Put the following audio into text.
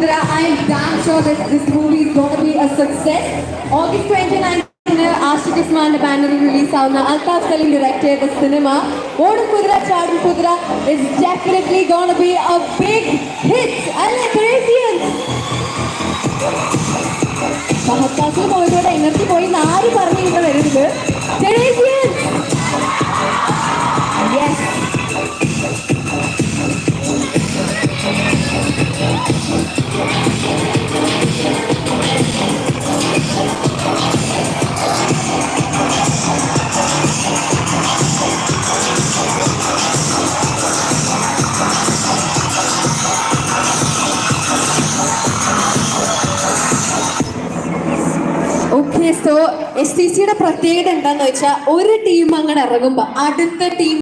Kudra, I am damn sure that this movie is going to be a success. August 29th Ashiq ഉസ്മാന്റെ ബാനറിൽ release ആവുന്ന Althaf Salim direct ചെയ്ത cinema Odum Kuthira Chadum Kuthira is definitely gonna be a big hit അല്ലേ ക്രേസിയൻസ് മഹത്താസിൽ പോയതോടെ energy പോയി എന്ന് ആര് പറഞ്ഞു ഇവിടെ വരുന്നത്? സോ എസ് ടി സിയുടെ പ്രത്യേകത എന്താന്ന് വെച്ചാൽ ഒരു ടീം അങ്ങനെ ഇറങ്ങുമ്പോൾ അടുത്ത ടീം